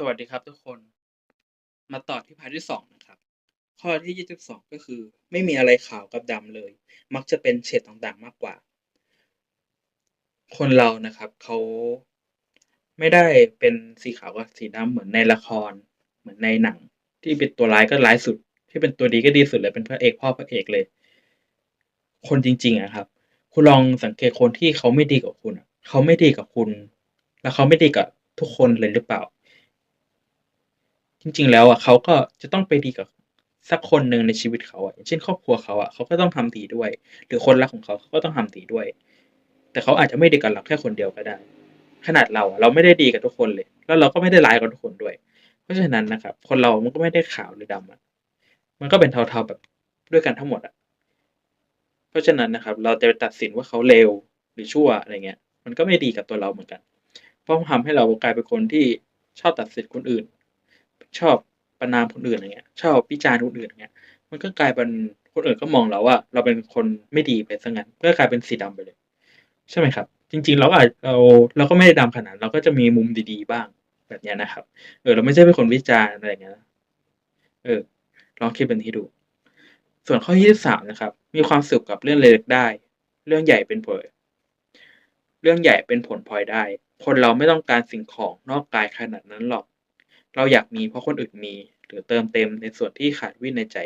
สวัสดีครับทุกคน มาต่อที่พาร์ทที่สองนะครับ ข้อที่ยี่สิบสองก็คือ ไม่มีอะไรขาวกับดำเลย มักจะเป็นเฉดต่างๆมากกว่า คนเรานะครับเขาไม่ได้เป็นสีขาวกับสีดำเหมือนในละคร เหมือนในหนัง ที่เป็นตัวร้ายก็ร้ายสุด ที่เป็นตัวดีก็ดีสุดเลยเป็นพระเอกพ่อพระเอกเลย คนจริงๆอะครับ คุณลองสังเกตคนที่เขาไม่ดีกับคุณเขาไม่ดีกับคุณ แล้วเขาไม่ดีกับทุกคนเลยหรือเปล่า จริง ๆ แล้วอะเขาก็จะต้องไปดีกับสักคนหนึ่งในชีวิตเขาอะอย่างเช่นครอบครัวเขาอะเขาก็ต้องทำดีด้วย หรือคนรักของเขาเขาก็ต้องทำดีด้วย แต่เขาอาจจะไม่ดีกับเราแค่คนเดียวก็ได้ ขนาดเราอะเราไม่ได้ดีกับทุกคนเลย แล้วเราก็ไม่ได้ร้ายกับทุกคนด้วย เพราะฉะนั้นนะครับ คนเรามันก็ไม่ได้ขาวหรือดำอะมันก็เป็นเทาๆแบบด้วยกันทั้งหมดอะเพราะฉะนั้นนะครับ เราจะไปตัดสินว่าเขาเลวหรือชั่วอะไรเงี้ย มันก็ไม่ดีกับตัวเราเหมือนกัน เพราะทำให้เรากลายเป็นคนที่ชอบตัดสินคนอื่น ชอบประนามคนอื่นอย่างเงี้ย ชอบวิจารณ์คนอื่นอย่างเงี้ย มันก็กลายเป็นคนอื่นก็มองเราว่า เราเป็นคนไม่ดีไปซะงั้นก็กลายเป็นสีดำไปเลย ใช่ไหมครับ จริง ๆ เราอาจเราเราก็ไม่ได้ดำขนาดเราก็จะมีมุมดีๆบ้างแบบเนี้ยนะครับ เออ เราไม่ใช่เป็นคนวิจารณ์อะไรเงี้ยเออ ลองคิดเป็นที่ดู ส่วนข้อที่สามนะครับ มีความสุขกับเรื่องเล็กๆได้ เรื่องใหญ่เป็นผล เรื่องใหญ่เป็นผลพลอยได้ คนเราไม่ต้องการสิ่งของนอกกายขนาดนั้นหรอก เราอยากมีเพราะคนอื่นมี หรือเติมเต็มในส่วนที่ขาดวิ่นในใจ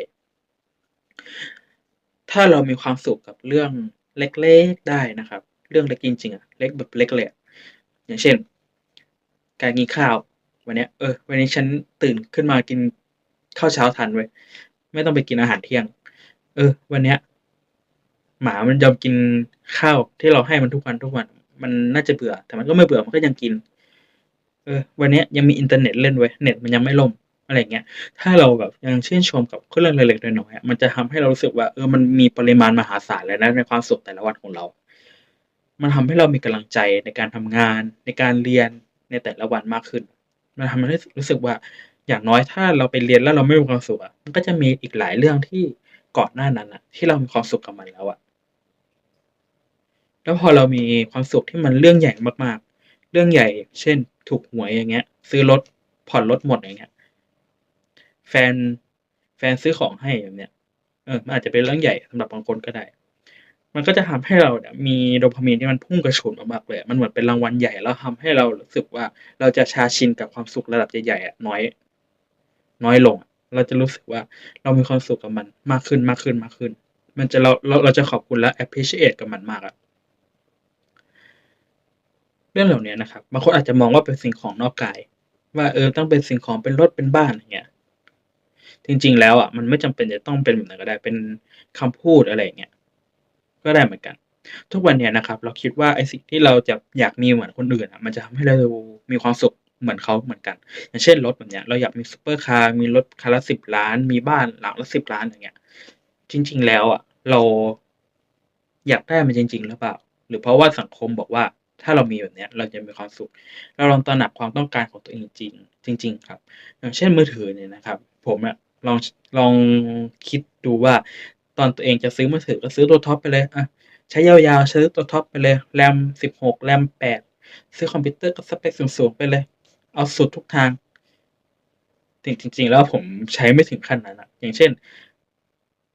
ถ้าเรามีความสุขกับเรื่องเล็กๆได้นะครับ เรื่องเล็กจริงๆอะเล็กแบบเล็กเลยอย่างเช่น การกินข้าววันนี้เออ วันนี้ฉันตื่นขึ้นมากินข้าวเช้าทันเว้ยไม่ต้องไปกินอาหารเที่ยง เออ วันเนี้ยหมามันยอมกินข้าวที่เราให้มันทุกวันทุกวัน มันน่าจะเบื่อ แต่มันก็ไม่เบื่อมันก็ยังกิน เออวันนี้ยังมีอินเทอร์เน็ตเล่นเว้ยเน็ตมันยังไม่ล่มอะไรเงี้ย ถ้าเราแบบยังชื่นชมกับเรื่องเล็กๆน้อยๆอะมันจะทำให้เรารู้สึกว่าเออมันมีปริมาณมหาศาลเลยนะในความสุขแต่ละวันของเรา มันทำให้เรามีกำลังใจในการทำงาน ในการเรียนในแต่ละวันมากขึ้น มันทำให้รู้สึกว่าอย่างน้อยถ้าเราไปเรียนแล้วเราไม่มีความสุขอะมันก็จะมีอีกหลายเรื่องที่ก่อนหน้านั้นน่ะ ที่เรามีความสุขกับมันแล้วอะแล้วพอเรามีความสุขที่มันเรื่องใหญ่มากๆ เรื่องใหญ่ เช่น ถูกหวยอย่างเงี้ย ซื้อรถผ่อนรถหมดอย่างเงี้ย แฟนแฟนซื้อของให้แบบเนี้ยเออมันอาจจะเป็นเรื่องใหญ่สำหรับบางคนก็ได้ มันก็จะทำให้เราเนี่ยมีโดพามีนที่มันพุ่งกระฉูดมากๆเลย มันเหมือนเป็นรางวัลใหญ่แล้วทำให้เรารู้สึกว่าเราจะชาชินกับความสุขระดับใหญ่ๆอะน้อย น้อยลง เราจะรู้สึกว่าเรามีความสุขกับมันมากขึ้นๆๆมันจะเราเราเราจะขอบคุณและ appreciate กับมันมากอะ เรื่องเหล่านี้นะครับบางคนอาจจะมองว่าเป็นสิ่งของนอกกาย ว่าเออต้องเป็นสิ่งของเป็นรถเป็นบ้านอย่างเงี้ยจริง ๆ แล้วอะมันไม่จำเป็นจะต้องเป็นแบบนั้นก็ได้เป็นคำพูดอะไรอย่างเงี้ยก็ได้เหมือนกัน ทุกวันเนี้ยนะครับ เราคิดว่าไอ้สิ่งที่เราจะอยากมีเหมือนคนอื่นอะมันจะทำให้เรามีความสุขเหมือนเขาเหมือนกัน อย่างเช่นรถแบบเนี้ยเราอยากมีซุปเปอร์คาร์มีรถคันละ10,000,000มีบ้านหลังละ10,000,000อย่างเงี้ย จริง ๆ แล้วอะเราอยากได้มันจริง ๆ หรือเปล่า?หรือเพราะว่าสังคมบอกว่า ถ้าเรามีแบบเนี้ยเราจะมีความสุข เราลองตระหนักความต้องการของตัวเองจริงจริง ๆ ครับ อย่างเช่นมือถือเนี่ยนะครับ ผมอะลองลองคิดดูว่า ตอนตัวเองจะซื้อมือถือก็ซื้อตัวท็อปไปเลยอะใช้ยาวๆ ซื้อตัวท็อปไปเลย RAM 16 RAM 8ซื้อคอมพิวเตอร์ก็สเปกสูงๆไปเลย เอาสุดทุกทางจริงๆ แล้วผมใช้ไม่ถึงขั้นนั้นอะอย่างเช่น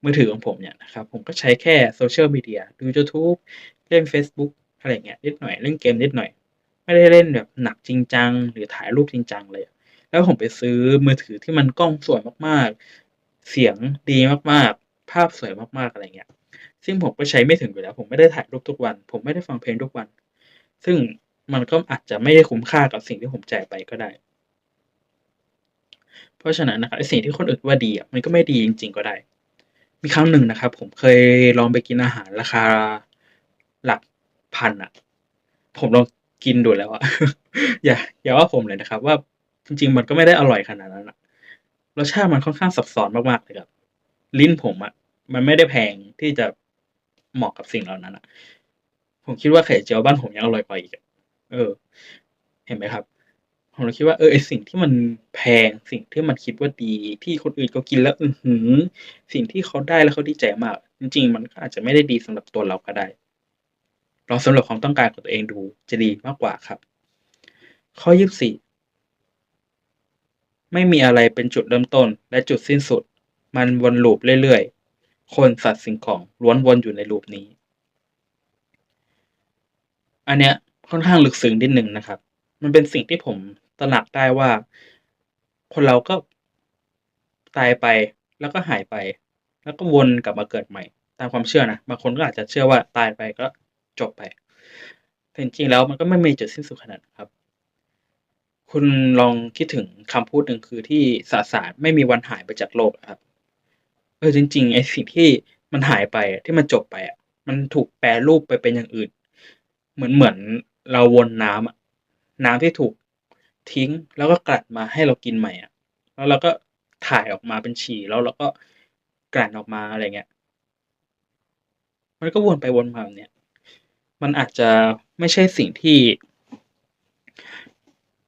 มือถือของผมเนี่ยนะครับ ผมก็ใช้แค่ Social Media ดูยูทูบเล่นเฟซบุ๊ก อะไรเงี้ยนิดหน่อยเล่นเกมนิดหน่อย ไม่ได้เล่นแบบหนักจริงจัง หรือถ่ายรูปจริงจังเลย แล้วผมไปซื้อมือถือที่มันกล้องสวยมากๆ เสียงดีมากๆ ภาพสวยมากๆอะไรเงี้ย ซึ่งผมก็ใช้ไม่ถึงอยู่แล้ว ผมไม่ได้ถ่ายรูปทุกวัน ผมไม่ได้ฟังเพลงทุกวัน ซึ่งมันก็อาจจะไม่ได้คุ้มค่ากับสิ่งที่ผมจ่ายไปก็ได้ เพราะฉะนั้นนะครับสิ่งที่คนอื่นว่าดีอะมันก็ไม่ดีจริง ๆ ก็ได้ มีครั้งหนึ่งนะครับ ผมเคยลองไปกินอาหารราคาหลัก พันอะผมลองกินดูแล้วอะอย่า อย่าว่าผมเลยนะครับ ว่าจริง ๆ มันก็ไม่ได้อร่อยขนาดนั้นอะรสชาติมันค่อนข้างซับซ้อนมากๆเลยครับลิ้นผมอะมันไม่ได้แพงที่จะเหมาะกับสิ่งเหล่านั้นอะผมคิดว่าไข่เจียวบ้านผมยังอร่อยกว่าอีกเออ เห็นไหมครับ?ผมคิดว่าเออไอสิ่งที่มันแพงสิ่งที่มันคิดว่าดีที่คนอื่นเขากินแล้ว อือฮือ สิ่งที่เขาได้แล้วเขาดีใจมาก จริง ๆ มันก็อาจจะไม่ได้ดีสำหรับตัวเราก็ได้ ลองสำรวจความต้องการของตัวเองดูจะดีมากกว่าครับ ข้อ 24 ไม่มีอะไรเป็นจุดเริ่มต้นและจุดสิ้นสุด มันวนลูปเรื่อยๆ คนสัตว์สิ่งของล้วนวนอยู่ในลูปนี้ อันเนี้ยค่อนข้างลึกซึ้งนิดหนึ่งนะครับ มันเป็นสิ่งที่ผมตระหนักได้ว่า คนเราก็ตายไปแล้วก็หายไป แล้วก็วนกลับมาเกิดใหม่ ตามความเชื่อนะบางคนก็อาจจะเชื่อว่าตายไปก็ จบไป แต่จริงๆแล้วมันก็ไม่มีจุดสิ้นสุดขนาดครับ คุณลองคิดถึงคำพูดหนึ่งคือที่สสารไม่มีวันหายไปจากโลกครับเออจริงๆไอ้สิ่งที่มันหายไปที่มันจบไปอะ มันถูกแปรรูปไปเป็นอย่างอื่น เหมือนเหมือนเราวนน้ำอะน้ำที่ถูกทิ้งแล้วก็กลัดมาให้เรากินใหม่อะ แล้วเราก็ถ่ายออกมาเป็นฉี่แล้วเราก็กลั่นออกมาอะไรเงี้ย มันก็วนไปวนมาเนี้ย มันอาจจะไม่ใช่สิ่งที่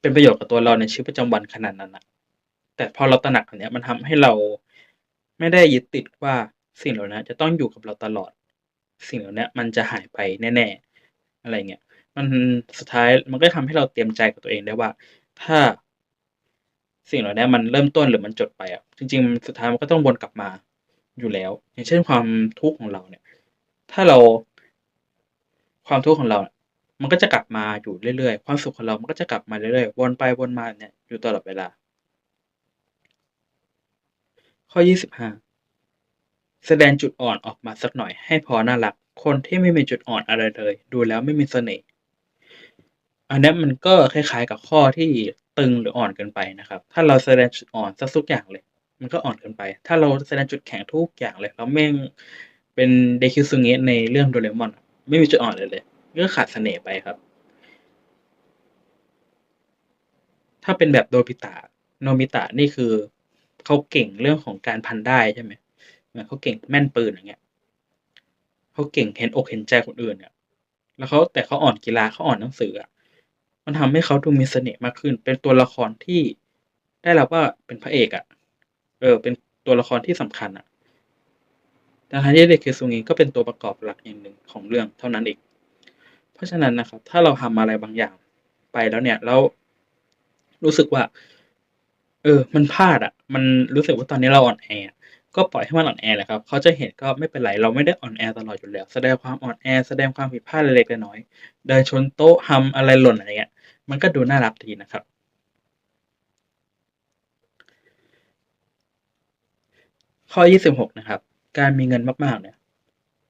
เป็นประโยชน์กับตัวเราในชีวิตประจำวันขนาดนั้นนะแต่พอเราตระหนักอันเนี้ยมันทำให้เราไม่ได้ยึดติดว่าสิ่งเหล่านั้จะต้องอยู่กับเราตลอด สิ่งเหล่านี้มันจะหายไปแน่ ๆ อะไรเงี้ยมันสุดท้ายมันก็ทำให้เราเตรียมใจกับตัวเองได้ว่า ถ้าสิ่งเหล่านี้มันเริ่มต้นหรือมันจบไปอะจริง ๆ สุดท้ายมันก็ต้องวนกลับมาอยู่แล้ว อย่างเช่นความทุกข์ของเราเนี่ย ถ้าเรา ความทุกข์ของเรา มันก็จะกลับมาอยู่เรื่อยๆ ความสุขของเรา มันก็จะกลับมาเรื่อยๆ วนไปวนมาเนี่ยอยู่ตลอดเวลา ข้อ 25 แสดงจุดอ่อนออกมาสักหน่อยให้พอน่ารัก คนที่ไม่มีจุดอ่อนอะไรเลย ดูแล้วไม่มีเสน่ห์ อันนี้มันก็คล้ายๆ กับข้อที่ตึงหรืออ่อนเกินไปนะครับ ถ้าเราแสดงจุดอ่อนสักทุกอย่างเลย มันก็อ่อนเกินไป ถ้าเราแสดงจุดแข็งทุกอย่างเลยแล้วแม่งเป็นเดคิวซุเงะในเรื่องโดเรมอน ไม่มีจุดอ่อนเลยเลยก็ขาดเสน่ห์ไปครับ ถ้าเป็นแบบโดบิตะโนมิตะนี่คือเขาเก่งเรื่องของการพันได้ใช่ไหมเขาเก่งแม่นปืนอย่างเงี้ยเขาเก่งเห็นอกเห็นใจคนอื่นเนี่ยแล้วเขาแต่เขาอ่อนกีฬาเขาอ่อนหนังสืออะมันทำให้เขาดูมีเสน่ห์มากขึ้น เป็นตัวละครที่ได้รับว่าเป็นพระเอกอะ เออ เป็นตัวละครที่สำคัญอะ ดังนั้นที่เดคิซุงิก็เป็นตัวประกอบหลักอย่างหนึ่งของเรื่องเท่านั้นเองเพราะฉะนั้นนะครับถ้าเราทำอะไรบางอย่างไปแล้วเนี่ยแล้วรู้สึกว่า เออ มันพลาดอะ มันรู้สึกว่าตอนนี้เราอ่อนแอก็ปล่อยให้มันอ่อนแอแหละครับ เขาจะเห็นก็ไม่เป็นไรเราไม่ได้อ่อนแอตลอดอยู่แล้ว แสดงความอ่อนแอแสดงความผิดพลาดเล็กๆน้อยๆเดินชนโต๊ะทำอะไรหล่นอะไรเงี้ย มันก็ดูน่ารักดีนะครับ ข้อ 26 นะครับ การมีเงินมากๆเนี่ย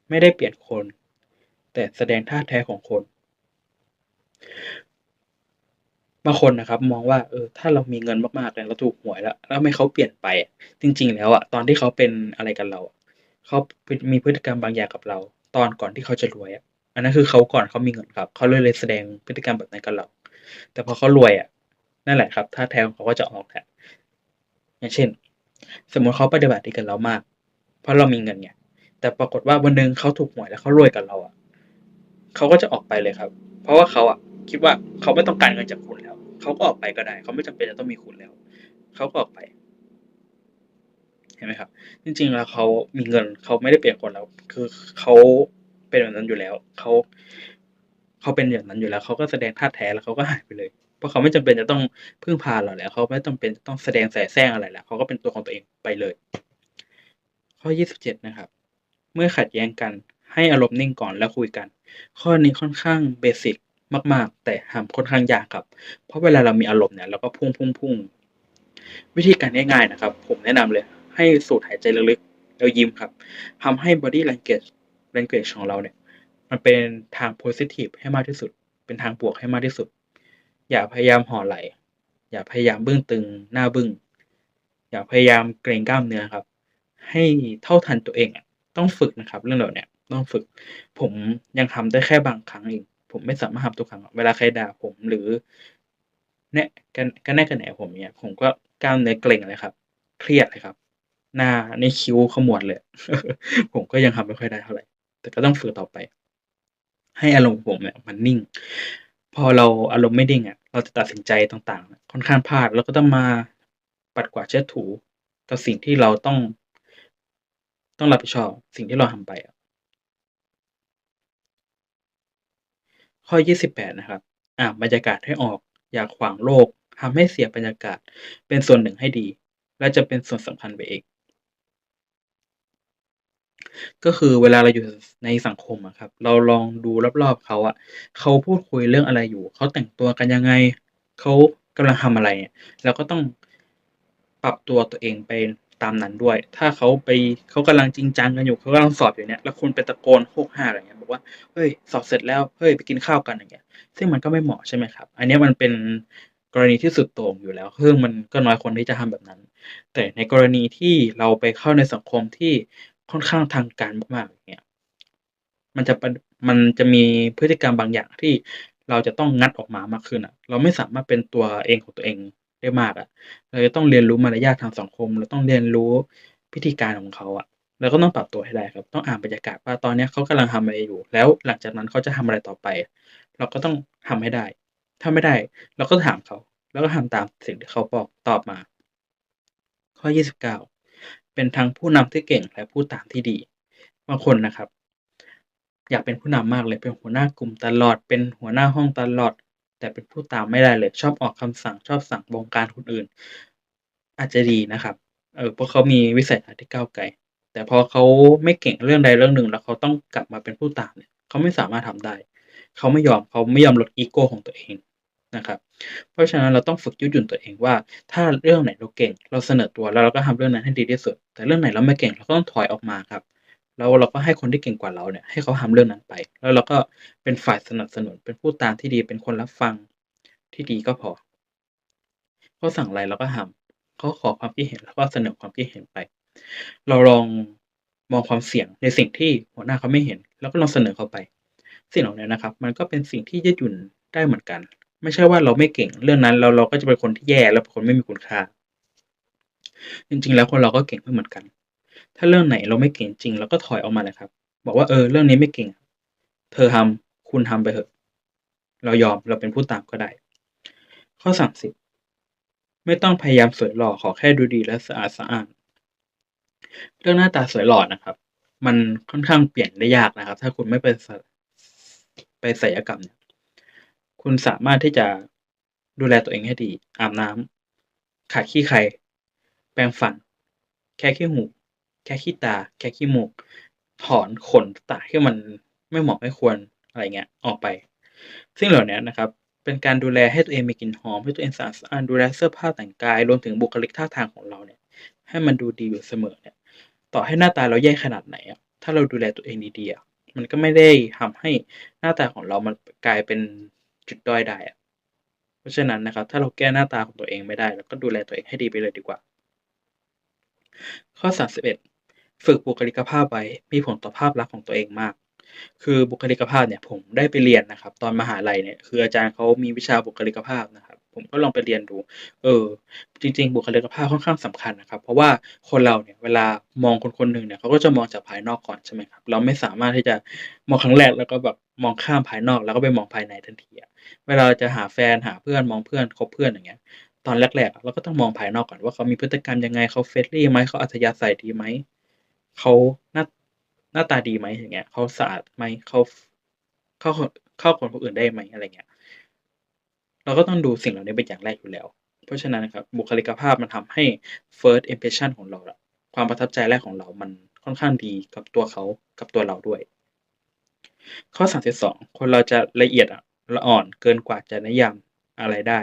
ไม่ได้เปลี่ยนคน แต่แสดงท่าแท้ของคน บางคนนะครับ มองว่าเออถ้าเรามีเงินมากๆเนี่ยเราถูกหวยแล้ว แล้วไม่เขาเปลี่ยนไป จริง ๆ แล้วอะตอนที่เขาเป็นอะไรกับเราเขามีพฤติกรรมบางอย่างกับเรา ตอนก่อนที่เขาจะรวยอะอันนั้นคือเขาก่อนเขามีเงินครับเขาเลยเลยแสดงพฤติกรรมแบบนั้นกับเรา แต่พอเขารวยอะนั่นแหละครับท่าแท้ของเขาก็จะออกแหละอย่างเช่น สมมติเขาปฏิบัติดีกับเรามาก เพราะเรามีเงินไงแต่ปรากฏว่าวันหนึ่งเขาถูกหวยแล้วเขารวยกับเราอะเขาก็จะออกไปเลยครับ เพราะว่าเขาอะคิดว่าเขาไม่ต้องการเงินจากคุณแล้วเขาก็ออกไปก็ได้เขาไม่จำเป็นจะต้องมีคุณแล้วเขาก็ออกไป เห็นไหมครับ จริง ๆ แล้วเขามีเงินเขาไม่ได้เปลี่ยนคนแล้ว คือเขาเป็นแบบนั้นอยู่แล้วเขาเขาเป็นอย่างนั้นอยู่แล้วเขาก็แสดงท่าแท้แล้วเขาก็หายไปเลย เพราะเขาไม่จำเป็นจะต้องพึ่งพาเราแล้วเขาไม่จำเป็นจะต้องแสดงแสแสร้งอะไรแล้วเขาก็เป็นตัวของตัวเองไปเลย ข้อ 27 นะครับ เมื่อขัดแย้งกันให้อารมณ์นิ่งก่อนแล้วคุยกัน ข้อนี้ค่อนข้างเบสิกมาก ๆ แต่ทำค่อนข้างยากครับ เพราะเวลาเรามีอารมณ์เนี่ยเราก็พุ่งพุ่งพุ่งวิธีการง่ายๆนะครับ ผมแนะนำเลย ให้สูดหายใจลึกๆแล้วยิ้มครับทำให้ body language language ของเราเนี่ย มันเป็นทาง positive ให้มากที่สุด เป็นทางบวกให้มากที่สุด อย่าพยายามห่อไหล อย่าพยายามบึ้งตึง หน้าบึ้งอย่าพยายามเกรงกล้ามเนื้อครับ ให้เท่าทันตัวเองอะต้องฝึกนะครับ เรื่องเหล่านี้ต้องฝึก ผมยังทำได้แค่บางครั้งเองผมไม่สามารถทำทุกครั้งเวลาใครด่าผมหรือเนี่ยกันกันแน่กันแหนผมเนี่ยผมก็กล้ามเนื้อเกร็งเลยครับ เครียดเลยครับ หน้าในคิ้วขมวดเลย ผมก็ยังทำไม่ค่อยได้เท่าไหร่แต่ก็ต้องฝึกต่อไป ให้อารมณ์ผมเนี่ยมันนิ่ง พอเราอารมณ์ไม่นิ่งอะ เราจะตัดสินใจต่างๆ ค่อนข้างพลาดแล้วก็ต้องมาปัดกวาดเช็ดถูกับสิ่งที่เราต้อง ต้องรับผิดชอบสิ่งที่เราทำไป ข้อ 28 นะครับอ่าบรรยากาศให้ออก อย่าขวางโลกทำให้เสียบรรยากาศเป็นส่วนหนึ่งให้ดี และจะเป็นส่วนสำคัญไปเองก็คือเวลาเราอยู่ในสังคมอะครับ เราลองดูรอบๆเขาอะเขาพูดคุยเรื่องอะไรอยู่ เขาแต่งตัวกันยังไง เขากำลังทำอะไรเนี่ยเราก็ต้องปรับตัวตัวเองไป ตามนั้นด้วย ถ้าเขาไปเขากำลังจริงจังกันอยู่เขากำลังสอบอยู่เนี่ยแล้วคุณไปตะโกนโฮกห้าอะไรเงี้ยบอกว่าเฮ้ยสอบเสร็จแล้วเฮ้ยไปกินข้าวกันอย่างเงี้ย ซึ่งมันก็ไม่เหมาะใช่ไหมครับ อันนี้มันเป็นกรณีที่สุดโต่งอยู่แล้วซึ่งมันก็น้อยคนที่จะทำแบบนั้น แต่ในกรณีที่เราไปเข้าในสังคมที่ค่อนข้างทางการมากๆอย่างเงี้ยมันจะมันจะมีพฤติกรรมบางอย่างที่เราจะต้องงัดออกมามากขึ้นอะ เราไม่สามารถเป็นตัวเองของตัวเอง ได้มากอะเราจะต้องเรียนรู้มารยาททางสังคม เราต้องเรียนรู้พิธีการของเขาอะเราก็ต้องปรับตัวให้ได้ครับ ต้องอ่านบรรยากาศว่าตอนนี้เขากำลังทำอะไรอยู่ แล้วหลังจากนั้นเขาจะทำอะไรต่อไป เราก็ต้องทำให้ได้ ถ้าไม่ได้ เราก็ถามเขา แล้วก็ทำตามสิ่งที่เขาบอกตอบมา ข้อ 29 เป็นทั้งผู้นำที่เก่งและผู้ตามที่ดี บางคนนะครับ อยากเป็นผู้นำมากเลย เป็นหัวหน้ากลุ่มตลอด เป็นหัวหน้าห้องตลอด แต่เป็นผู้ตามไม่ได้เลย ชอบออกคำสั่งชอบสั่งบงการคนอื่น อาจจะดีนะครับ เออเพราะเขามีวิสัยทัศน์ที่ก้าวไกล แต่พอเขาไม่เก่งเรื่องใดเรื่องหนึ่ง แล้วเขาต้องกลับมาเป็นผู้ตามเนี่ยเขาไม่สามารถทำได้ เขาไม่ยอมเขาไม่ยอมลดอีโก้ของตัวเองนะครับ เพราะฉะนั้นเราต้องฝึกยืดหยุ่นตัวเองว่า ถ้าเรื่องไหนเราเก่ง เราเสนอตัวแล้วเราก็ทำเรื่องนั้นให้ดีที่สุด แต่เรื่องไหนเราไม่เก่งเราก็ต้องถอยออกมาครับ แล้วเราก็ให้คนที่เก่งกว่าเราเนี่ยให้เขาทำเรื่องนั้นไป แล้วเราก็เป็นฝ่ายสนับสนุนเป็นผู้ตามที่ดีเป็นคนรับฟังที่ดีก็พอเขาสั่งอะไรเราก็ทำเขาขอความคิดเห็นเราก็เสนอความคิดเห็นไป เราลองมองความเสี่ยงในสิ่งที่หัวหน้าเขาไม่เห็น แล้วก็ลองเสนอเขาไป สิ่งเหล่านี้นะครับ มันก็เป็นสิ่งที่ยืดหยุ่นได้เหมือนกัน ไม่ใช่ว่าเราไม่เก่งเรื่องนั้นแล้วเราก็จะเป็นคนที่แย่และเป็นคนไม่มีคุณค่าจริงๆแล้วคนเราก็เก่งไม่เหมือนกัน ถ้าเรื่องไหนเราไม่เก่งจริงเราก็ถอยออกมาเลยครับ บอกว่าเออเรื่องนี้ไม่เก่ง เธอทำคุณทำไปเถอะ เรายอมเราเป็นผู้ตามก็ได้ ข้อ30ไม่ต้องพยายามสวยหล่อขอแค่ดูดีและสะอาดสะอานเรื่องหน้าตาสวยหล่อนะครับ มันค่อนข้างเปลี่ยนได้ยากนะครับ ถ้าคุณไม่ไปสไปศัลยกรรมเนี่ยคุณสามารถที่จะดูแลตัวเองให้ดี อาบน้ำขัดขี้ใคร แปรงฟัน แคะขี้หู แคะขี้ตา แคะขี้มูก ถอนขนต่างที่มันไม่เหมาะไม่ควรอะไรเงี้ยออกไป ซึ่งเหล่านี้นะครับเป็นการดูแลให้ตัวเองมีกลิ่นหอมให้ตัวเองสะอาดสะอานดูแลเสื้อผ้าแต่งกายรวมถึงบุคลิกท่าทางของเราเนี่ย ให้มันดูดีอยู่เสมอเนี่ย ต่อให้หน้าตาเราแย่ขนาดไหนอะถ้าเราดูแลตัวเองดีๆมันก็ไม่ได้ทำให้หน้าตาของเรามันกลายเป็นจุดด้อยได้อะเพราะฉะนั้นนะครับ ถ้าเราแก้หน้าตาของตัวเองไม่ได้เราก็ดูแลตัวเองให้ดีไปเลยดีกว่า ข้อ 31 ฝึกบุคลิกภาพไว้มีผลต่อภาพลักษณ์ของตัวเองมาก คือบุคลิกภาพเนี่ยผมได้ไปเรียนนะครับ ตอนมหาลัยเนี่ยคืออาจารย์เขามีวิชาบุคลิกภาพนะครับ ผมก็ลองไปเรียนดู เออ จริง ๆ บุคลิกภาพค่อนข้างสำคัญนะครับ เพราะว่าคนเราเนี่ยเวลามองคนคนหนึ่งเนี่ยเขาก็จะมองจากภายนอกก่อนใช่ไหมครับเราไม่สามารถที่จะมองครั้งแรกแล้วก็แบบมองข้ามภายนอกแล้วก็ไปมองภายในทันทีอะเวลาจะหาแฟนหาเพื่อนมองเพื่อนคบเพื่อนอย่างเงี้ยตอนแรกๆเราก็ต้องมองภายนอกก่อนว่าเขามีพฤติกรรมยังไงเขา friendly ไหมเขาอัธยาศัยดีไหม เขาหน้าหน้าตาดีไหมอย่างเงี้ยเขาสะอาดไหมเขาเข้าเข้ากับคนอื่นได้ไหมอะไรเงี้ย เราก็ต้องดูสิ่งเหล่านี้เป็นอย่างแรกอยู่แล้ว เพราะฉะนั้นนะครับบุคลิกภาพมันทำให้ first impression ของเราความประทับใจแรกของเรามันค่อนข้างดีกับตัวเขากับตัวเราด้วย ข้อ32คนเราจะละเอียดอะละอ่อนเกินกว่าจะนิยามอะไรได้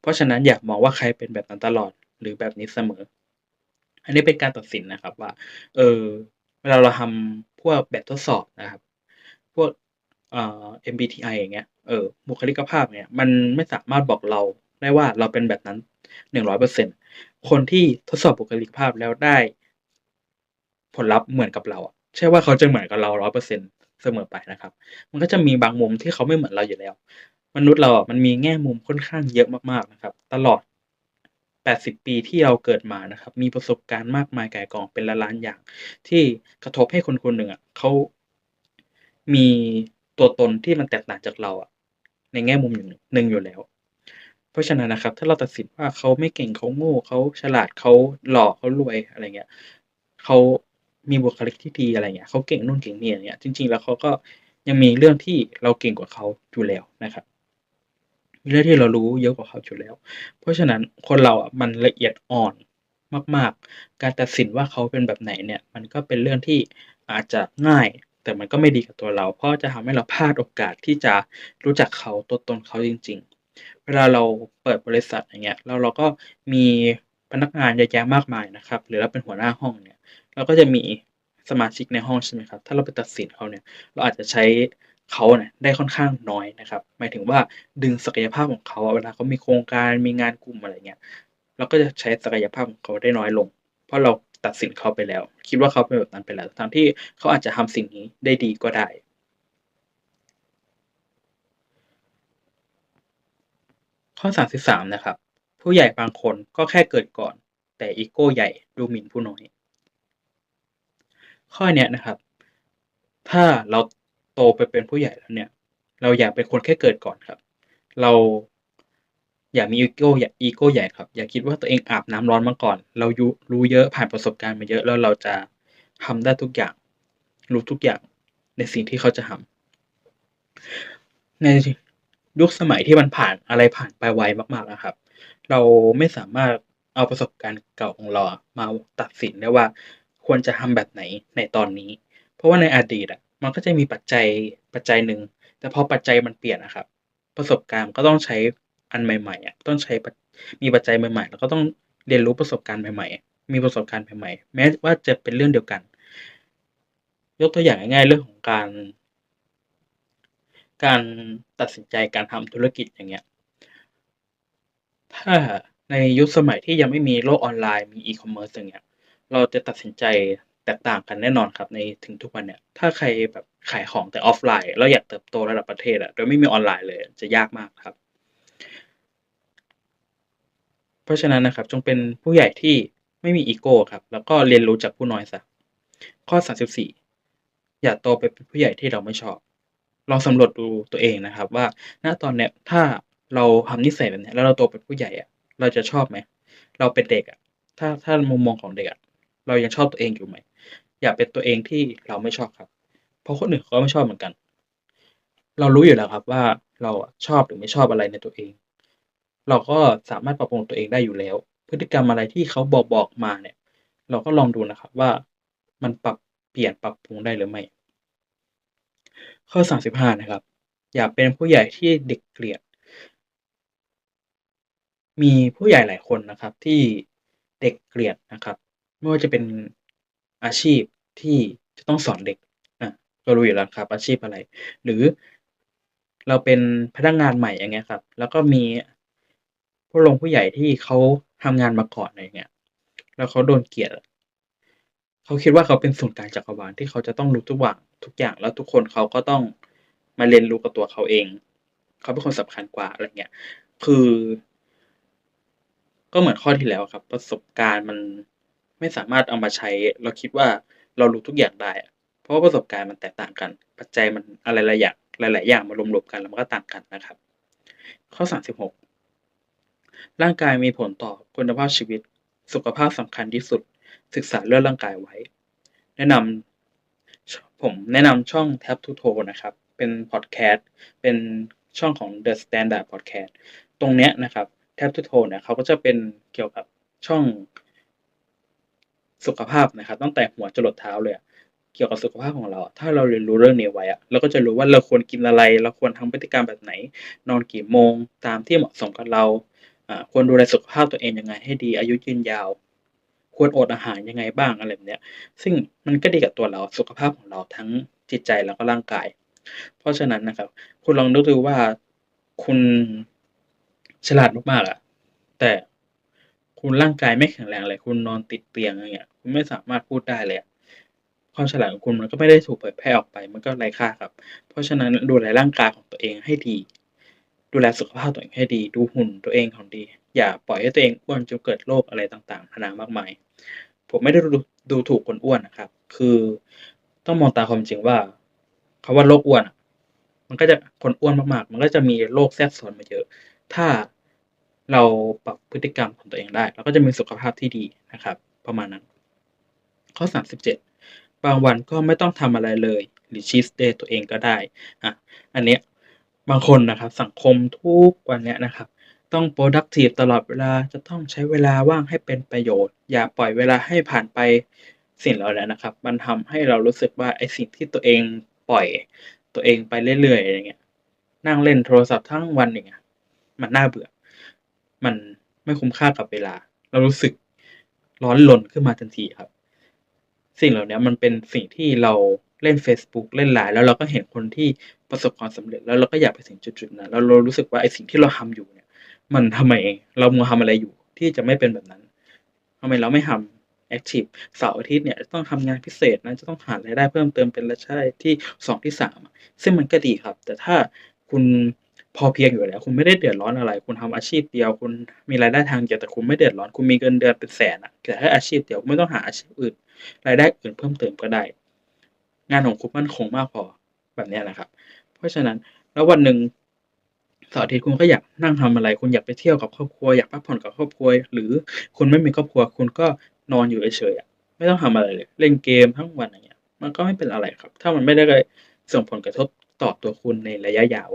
เพราะฉะนั้นอย่ามองว่าใครเป็นแบบนั้นตลอดหรือแบบนี้เสมอ อันนี้เป็นการตัดสินนะครับว่า เออเวลาเราทำพวกแบบทดสอบนะครับ พวกเอ่อ MBTI อย่างเงี้ยเออบุคลิกภาพเนี่ยมันไม่สามารถบอกเราได้ว่าเราเป็นแบบนั้น100%คนที่ทดสอบบุคลิกภาพแล้วได้ ผลลัพธ์เหมือนกับเราอะใช่ว่าเขาจะเหมือนกับเรา100%เปอร์เซ็นเสมอไปนะครับ มันก็จะมีบางมุมที่เขาไม่เหมือนเราอยู่แล้ว มนุษย์เราอะมันมีแง่มุมค่อนข้างเยอะมากๆนะครับ ตลอด 80 ปีที่เราเกิดมานะครับ มีประสบการณ์มากมายก่กองเป็นล้านๆอย่าง ที่กระทบให้คนคนหนึ่งอะเขามีตัวตนที่มันแตกต่างจากเราอะในแง่มุมหนึ่งหนึ่งอยู่แล้ว เพราะฉะนั้นนะครับ ถ้าเราตัดสินว่าเขาไม่เก่งเขาโง่เขาฉลาดเขาหล่อเขารวยอะไรเงี้ยเขามีบุคลิกที่ดีอะไรเงี้ยเขาเก่งนู่นเก่งนี่อะไรเงี้ยจริง ๆ แล้วเขาก็ยังมีเรื่องที่เราเก่งกว่าเขาอยู่แล้วนะครับ มีเรื่องที่เรารู้เยอะกว่าเขาอยู่แล้ว เพราะฉะนั้นคนเราอะมันละเอียดอ่อนมาก ๆ การตัดสินว่าเขาเป็นแบบไหนเนี่ย มันก็เป็นเรื่องที่อาจจะง่าย แต่มันก็ไม่ดีกับตัวเรา เพราะจะทำให้เราพลาดโอกาสที่จะรู้จักเขาตัวตนเขาจริง ๆ เวลาเราเปิดบริษัทอย่างเงี้ยแล้วเราก็มีพนักงานเยอะแยะมากมายนะครับ หรือเราเป็นหัวหน้าห้องเนี่ย เราก็จะมีสมาชิกในห้องใช่ไหมครับ ถ้าเราไปตัดสินเขาเนี่ย เราอาจจะใช้ เขาเนี่ยได้ค่อนข้างน้อยนะครับ หมายถึงว่าดึงศักยภาพของเขาเวลาเขามีโครงการมีงานกลุ่มอะไรเงี้ยเราก็จะใช้ศักยภาพของเขาได้น้อยลง เพราะเราตัดสินเขาไปแล้ว คิดว่าเขาเป็นแบบนั้นไปแล้วทั้งที่เขาอาจจะทำสิ่งนี้ได้ดีก็ได้ข้อ 33 นะครับ ผู้ใหญ่บางคนก็แค่เกิดก่อน แต่อีโก้ใหญ่ดูหมิ่นผู้น้อย ข้อเนี้ยนะครับ ถ้าเรา โตไปเป็นผู้ใหญ่แล้วเนี่ย เราอย่าเป็นคนแค่เกิดก่อนครับ เราอย่ามีอีโกอย่าอีโกใหญ่ครับ อย่าคิดว่าตัวเองอาบน้ำร้อนมาก่อน เรายุรู้เยอะผ่านประสบการณ์มาเยอะแล้วเราจะทำได้ทุกอย่าง รู้ทุกอย่างในสิ่งที่เขาจะทำในยุคสมัยที่มันผ่านอะไรผ่านไปไวมากๆอะครับ เราไม่สามารถเอาประสบการณ์เก่าของเรามาตัดสินได้ว่า ควรจะทำแบบไหนในตอนนี้ เพราะว่าในอดีตอะ มันก็จะมีปัจจัยปัจจัยหนึ่ง แต่พอปัจจัยมันเปลี่ยนอะครับ ประสบการณ์ก็ต้องใช้อันใหม่ๆอะต้องใช้มีปัจจัยใหม่ๆ แล้วก็ต้องเรียนรู้ประสบการณ์ใหม่ ๆ มีประสบการณ์ใหม่ๆ แม้ว่าจะเป็นเรื่องเดียวกัน ยกตัวอย่างง่ายๆเรื่องของการ การตัดสินใจการทำธุรกิจอย่างเงี้ย ถ้าในยุคสมัยที่ยังไม่มีโลกออนไลน์มี E-commerce อย่างเงี้ย เราจะตัดสินใจ แตกต่างกันแน่นอนครับในถึงทุกวันเนี้ยถ้าใครแบบขายของแต่ออฟไลน์ แล้วอยากเติบโตระดับประเทศอะโดยไม่มีออนไลน์เลยจะยากมากครับ เพราะฉะนั้นนะครับจงเป็นผู้ใหญ่ที่ไม่มีอีโก้ครับ แล้วก็เรียนรู้จากผู้น้อยเสียข้อ 34 อย่าโตไปเป็นผู้ใหญ่ที่เราไม่ชอบ ลองสำรวจดูตัวเองนะครับ ว่าณตอนเนี้ยถ้าเราทำนิสัยแบบนี้แล้วเราโตเป็นผู้ใหญ่อะเราจะชอบไหม?เราเป็นเด็กอะถ้าถ้ามุมมองของเด็กอะเรายังชอบตัวเองอยู่ไหม? อย่าเป็นตัวเองที่เราไม่ชอบครับ เพราะคนอื่นเขาไม่ชอบเหมือนกัน เรารู้อยู่แล้วครับว่าเราชอบหรือไม่ชอบอะไรในตัวเอง เราก็สามารถปรับปรุงตัวเองได้อยู่แล้ว พฤติกรรมอะไรที่เขาบอกๆมาเนี่ย เราก็ลองดูนะครับว่ามันปรับเปลี่ยนปรับปรุงได้หรือไม่ ข้อ 35 นะครับ อย่าเป็นผู้ใหญ่ที่เด็กเกลียด มีผู้ใหญ่หลายคนนะครับที่เด็กเกลียดนะครับ ไม่ว่าจะเป็น อาชีพที่จะต้องสอนเด็กอาก็รู้อยู่แล้วครับ อาชีพอะไร หรือเราเป็นพนักงานใหม่อย่างเงี้ยครับ แล้วก็มีผู้ลงผู้ใหญ่ที่เขาทำงานมาก่อนอะไรเงี้ย แล้วเขาโดนเกลียดเขาคิดว่าเขาเป็นศูนย์กลางจักรวาลที่เขาจะต้องรู้ทุกหว่างทุกอย่างแล้วทุกคนเขาก็ต้องมาเรียนรู้กับตัวเขาเอง เขาเป็นคนสำคัญกว่าอะไรเงี้ย คือ ก็เหมือนข้อที่แล้วครับ ประสบการณ์มัน ไม่สามารถเอามาใช้ เราคิดว่าเรารู้ทุกอย่างได้เพราะว่าประสบการณ์มันแตกต่างกัน ปัจจัยมันอะไรหลายอย่างหลาย ๆ อย่างมารวมๆกันแล้วมันก็ต่างกันนะครับ ข้อ 36 ร่างกายมีผลต่อคุณภาพชีวิต สุขภาพสำคัญที่สุด ศึกษาเรื่องร่างกายไว้ แนะนำชผมแนะนำช่อง Tap to Toe นะครับ เป็นพอดแคสต์ เป็นช่องของ The Standard Podcast ตรงเนี้ยนะครับ Tap to Toe เนี่ยเขาก็จะเป็นเกี่ยวกับช่อง สุขภาพนะครับตั้งแต่หัวจรดเท้าเลยเกี่ยวกับสุขภาพของเรา ถ้าเราเรียนรู้เรื่องนี้ไว้อะเราก็จะรู้ว่าเราควรกินอะไร เราควรทำพฤติกรรมแบบไหน นอนกี่โมง ตามที่เหมาะสมกับเราควรดูแลสุขภาพตัวเองยังไงให้ดี อายุยืนยาว ควรอดอาหารยังไงบ้างอะไรแบบเนี้ย ซึ่งมันก็ดีกับตัวเราสุขภาพของเราทั้งจิตใจแล้วก็ร่างกาย เพราะฉะนั้นนะครับ คุณลองนึกดูว่าคุณฉลาดมากๆอะแต่คุณร่างกายไม่แข็งแรงเลยคุณนอนติดเตียงอะไรเงี้ย ไม่สามารถพูดได้เลยความฉลาดของคุณมันก็ไม่ได้ถูกเผยแพร่ออกไป มันก็ไร้ค่าครับ เพราะฉะนั้นดูแลร่างกายของตัวเองให้ดี ดูแลสุขภาพตัวเองให้ดี ดูหุ่นตัวเองของดี อย่าปล่อยให้ตัวเองอ้วนจนเกิดโรคอะไรต่างๆนานามากมาย ผมไม่ได้ดูดูถูกคนอ้วนนะครับ คือต้องมองตามความจริงว่าคำว่าโรคอ้วนมันก็จะคนอ้วนมากๆ มันก็จะมีโรคแทรกซ้อนมาเยอะ ถ้าเราปรับพฤติกรรมของตัวเองได้ เราก็จะมีสุขภาพที่ดีนะครับ ประมาณนั้น ข้อ 37 บางวันก็ไม่ต้องทำอะไรเลย หรือชีตเดย์ตัวเองก็ได้อะอันเนี้ยบางคนนะครับสังคมทุกวันเนี้ยนะครับ ต้อง productive ตลอดเวลาจะต้องใช้เวลาว่างให้เป็นประโยชน์ อย่าปล่อยเวลาให้ผ่านไปสิ่งเหล่านั้นนะครับ มันทำให้เรารู้สึกว่าไอ้สิ่งที่ตัวเองปล่อยตัวเองไปเรื่อยๆอย่างเงี้ยนั่งเล่นโทรศัพท์ทั้งวันอย่างเงี้ยมันน่าเบื่อ มันไม่คุ้มค่ากับเวลา เรารู้สึกร้อนรนขึ้นมาทันทีครับ สิ่งเหล่านี้มันเป็นสิ่งที่เราเล่นเฟซบุ๊กเล่น LINE แล้วเราก็เห็นคนที่ประสบความสำเร็จ แล้วเราก็อยากไปถึงจุดๆนั้นแล้วเรารู้สึกว่าไอ้สิ่งที่เราทำอยู่เนี่ย มันทำไมเรามัวทำอะไรอยู่ที่จะไม่เป็นแบบนั้นทำไมเราไม่ทำแอ็กทิฟเสาร์อาทิตย์เนี่ยต้องทำงานพิเศษนะจะต้องหารายได้เพิ่มเติมเป็นรายได้ที่2ที่3อะซึ่งมันก็ดีครับ แต่ถ้าคุณพอเพียงอยู่แล้ว คุณไม่ได้เดือดร้อนอะไร คุณทำอาชีพเดียว คุณมีรายได้ทางเดียวแต่คุณไม่เดือดร้อนคุณมีเงินเดือนเป็นแสนอะแต่แค่อาชีพเดียวไม่ต้องหาอาชีพอื่น รายได้อื่นเพิ่มเติมก็ได้ งานของคุณมั่นคงมากพอแบบนี้นะครับ เพราะฉะนั้นแล้ววันหนึ่งเสาร์อาทิตย์คุณก็อยากนั่งทำอะไร คุณอยากไปเที่ยวกับครอบครัว อยากพักผ่อนกับครอบครัว หรือคุณไม่มีครอบครัว คุณก็นอนอยู่เฉยๆไม่ต้องทำอะไรเลย เล่นเกมทั้งวันอย่างเงี้ย มันก็ไม่เป็นอะไรครับ ถ้ามันไม่ได้ส่งผลกระทบต่อตัวคุณในระยะยาว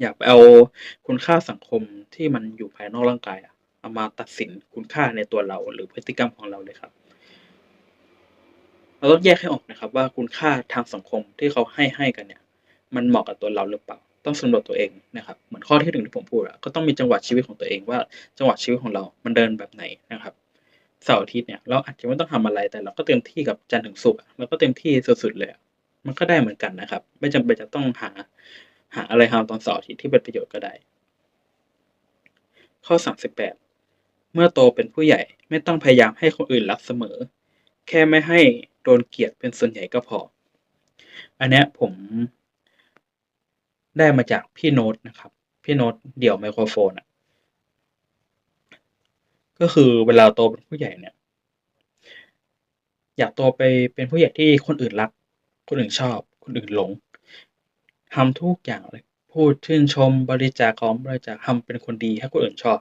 อยาไปเอาคุณค่าสังคมที่มันอยู่ภายนอกร่างกายอะ เอามาตัดสินคุณค่าในตัวเรา หรือพฤติกรรมของเราเลยครับ เราต้องแยกให้ออกนะครับ ว่าคุณค่าทางสังคมที่เขาให้ให้กันเนี่ย มันเหมาะกับตัวเราหรือเปล่า ต้องสำรวจตัวเองนะครับ เหมือนข้อที่1ที่ผมพูดอะก็ต้องมีจังหวะชีวิตของตัวเองว่า จังหวะชีวิตของเรา มันเดินแบบไหนนะครับเสาร์อาทิตย์เนี่ยเราอาจจะไม่ต้องทำอะไรแต่เราก็เต็มที่กับจันทร์ถึงศุกร์อะเราก็เต็มที่สุดๆเลย มันก็ได้เหมือนกันนะครับ ไม่จำเป็นจะต้องหาหาอะไรทำตอนเสาร์อาทิตย์ที่เป็นประโยชน์ก็ได้ ข้อ 38 เมื่อโตเป็นผู้ใหญ่ไม่ต้องพยายามให้คนอื่นรักเสมอ แค่ไม่ให้โดนเกลียดเป็นส่วนใหญ่ก็พอ อันนี้ผมได้มาจากพี่โน้ตนะครับ พี่โน้ตเดี่ยวไมโครโฟนอะก็คือเวลาโตเป็นผู้ใหญ่เนี่ย อยากโตไปเป็นผู้ใหญ่ที่คนอื่นรัก คนอื่นชอบ คนอื่นหลงทำทุกอย่างเลย พูดชื่นชมบริจาคของบริจาคทำเป็นคนดีให้คนอื่นชอบ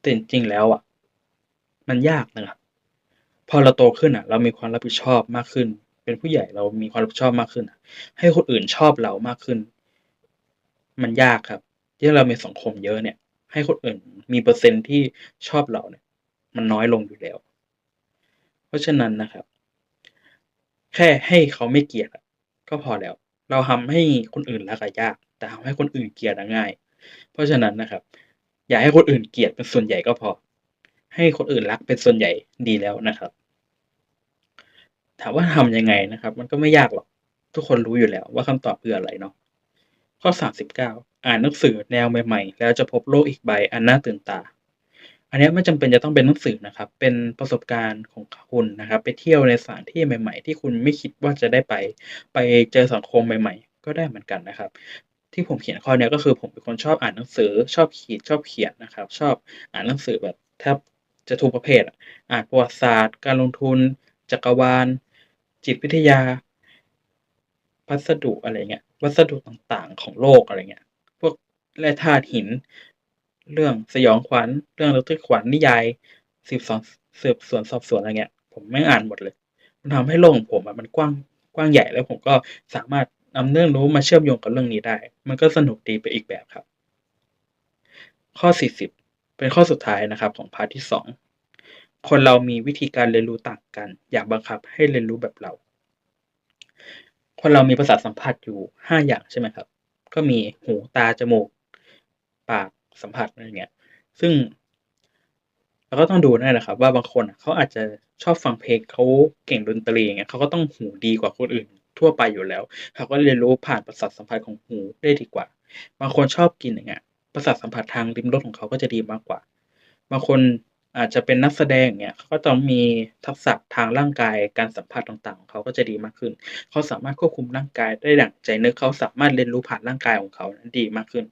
แต่จริงๆแล้วอะ มันยากนะครับพอเราโตขึ้นอะ เรามีความรับผิดชอบมากขึ้น เป็นผู้ใหญ่เรามีความรับผิดชอบมากขึ้นให้คนอื่นชอบเรามากขึ้น มันยากครับยิ่งเรามีสังคมเยอะเนี่ย ให้คนอื่นมีเปอร์เซ็นต์ที่ชอบเราเนี่ย มันน้อยลงอยู่แล้ว เพราะฉะนั้นนะครับ แค่ให้เขาไม่เกลียดก็พอแล้ว เราทำให้คนอื่นรักยาก แต่ทำให้คนอื่นเกลียดง่าย เพราะฉะนั้นนะครับ อย่าให้คนอื่นเกลียดเป็นส่วนใหญ่ก็พอ ให้คนอื่นรักเป็นส่วนใหญ่ดีแล้วนะครับ ถามว่าทำยังไงนะครับ มันก็ไม่ยากหรอก ทุกคนรู้อยู่แล้วว่าคำตอบคืออะไรเนาะข้อ 39 อ่านหนังสือแนวใหม่ๆ แล้วจะพบโลกอีกใบอันน่าตื่นตา อันนี้ไม่จำเป็นจะต้องเป็นหนังสือนะครับ เป็นประสบการณ์ของคุณนะครับ ไปเที่ยวในสถานที่ใหม่ ๆ ที่คุณไม่คิดว่าจะได้ไป ไปเจอสังคมใหม่ ๆ ก็ได้เหมือนกันนะครับ ที่ผมเขียนข้อเนี้ยก็คือผมเป็นคนชอบอ่านหนังสือ ชอบขีดชอบเขียนนะครับ ชอบอ่านหนังสือแบบแทบจะทุกประเภทอะอ่านประวัติศาสตร์ การลงทุน จักรวาล จิตวิทยา พัสดุอะไรเงี้ยวัสดุต่างๆ ของโลกอะไรเงี้ยพวกแร่ธาตุหิน เรื่องสยองขวัญ เรื่องระทึกขวัญนิยายสืบสอนสืบสวนสอบสวนอะไรเงี้ย ผมแม่อ่านหมดเลย มันทำให้โลกของผมมันกว้างกว้างใหญ่แล้วผมก็สามารถ นำเรื่องรู้มาเชื่อมโยงกับเรื่องนี้ได้ มันก็สนุกดีไปอีกแบบครับ ข้อ 40 เป็นข้อสุดท้ายนะครับของพาร์ตที่ 2 คนเรามีวิธีการเรียนรู้ต่างกัน อย่าบังคับให้เรียนรู้แบบเรา คนเรามีประสาทสัมผัสอยู่ 5 อย่างใช่ไหมครับ ก็มีหูตาจมูก ปากสัมผัสอะไรเงี้ย ซึ่งเราก็ต้องดูด้วยนะครับ ว่าบางคนเขาอาจจะชอบฟังเพลงเขาเก่งดนตรีอย่างเงี้ยเขาก็ต้องหูดีกว่าคนอื่น ทั่วไปอยู่แล้วเขาก็เรียนรู้ผ่านประสาทสัมผัสของหูได้ดีกว่า บางคนชอบกินอย่างเงี้ยประสาทสัมผัสทางลิ้มรสของเขาก็จะดีมากกว่า บางคนอาจจะเป็นนักแสดงเงี้ยเขาก็ต้องมีทักษะทางร่างกายการสัมผัสต่างๆของเขาก็จะดีมากขึ้น เขาสามารถควบคุมร่างกายได้ดั่งใจนึกเขาสามารถเรียนรู้ผ่านร่างกายของเขานั้นดีมากขึ้น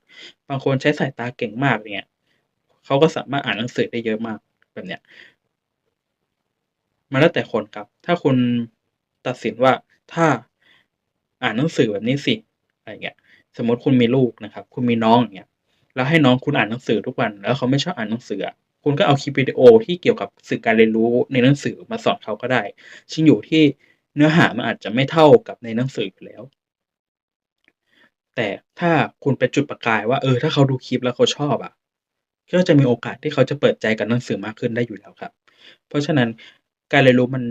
บางคนใช้สายตาเก่งมากอย่างเงี้ยเขาก็สามารถอ่านหนังสือได้เยอะมากแบบเนี้ยมันแล้วแต่คนครับ ถ้าคุณตัดสินว่าถ้า อ่านหนังสือแบบนี้สิอะไรเงี้ยสมมติคุณมีลูกนะครับ คุณมีน้องอย่างเงี้ยแล้วให้น้องคุณอ่านหนังสือทุกวัน แล้วเขาไม่ชอบอ่านหนังสือคุณก็เอาคลิปวิดีโอที่เกี่ยวกับสื่อการเรียนรู้ในหนังสือมาสอนเขาก็ได้ซึ่งอยู่ที่เนื้อหามันอาจจะไม่เท่ากับในหนังสืออยู่แล้ว แต่ถ้าคุณไปจุดประกายว่าเออถ้าเขาดูคลิปแล้วเขาชอบอะ ก็จะมีโอกาสที่เขาจะเปิดใจกับหนังสือมากขึ้นได้อยู่แล้วครับ เพราะฉะนั้นการเรียนรู้มัน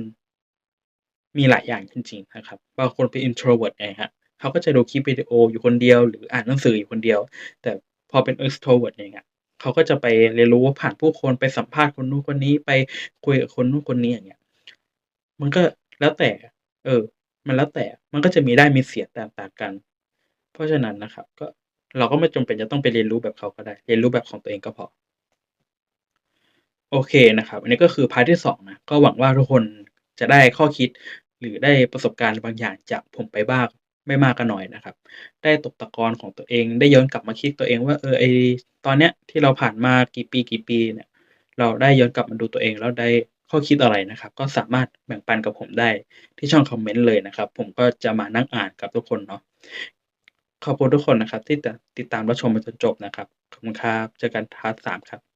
มีหลายอย่างจริงๆนะครับบางคนเป็น introvert ไงครับเขาก็จะดูคลิปวิดีโออยู่คนเดียว หรืออ่านหนังสืออยู่คนเดียว แต่พอเป็น extrovert องเงี้ยเขาก็จะไปเรียนรู้ผ่านผู้คนไปสัมภาษณ์คนนู้นคนนี้ไปคุยกับคนนู้นคนนี้อย่างเงี้ยมันก็แล้วแต่ เออ มันแล้วแต่มันก็จะมีได้มีเสียแตกต่างกัน เพราะฉะนั้นนะครับ ก็เราก็ไม่จำเป็นจะต้องไปเรียนรู้แบบเขาก็ได้ เรียนรู้แบบของตัวเองก็พอโอเคนะครับ อันนี้ก็คือพาร์ตที่2นะ ก็หวังว่าทุกคนจะได้ข้อคิด หรือได้ประสบการณ์บางอย่างจากผมไปบ้างไม่มากก็น้อยนะครับ ได้ตกตะกอนของตัวเองได้ย้อนกลับมาคิดตัวเองว่าเออไอตอนเนี้ยที่เราผ่านมากี่ปีๆเนี่ยเราได้ย้อนกลับมาดูตัวเองแล้วได้ข้อคิดอะไรนะครับ ก็สามารถแบ่งปันกับผมได้ที่ช่องคอมเมนต์เลยนะครับ ผมก็จะมานั่งอ่านกับทุกคนเนาะขอบคุณทุกคนนะครับ ที่ติดตามรับชมมาจนจบนะครับขอบคุณครับเจอกันพาร์ต3ครับ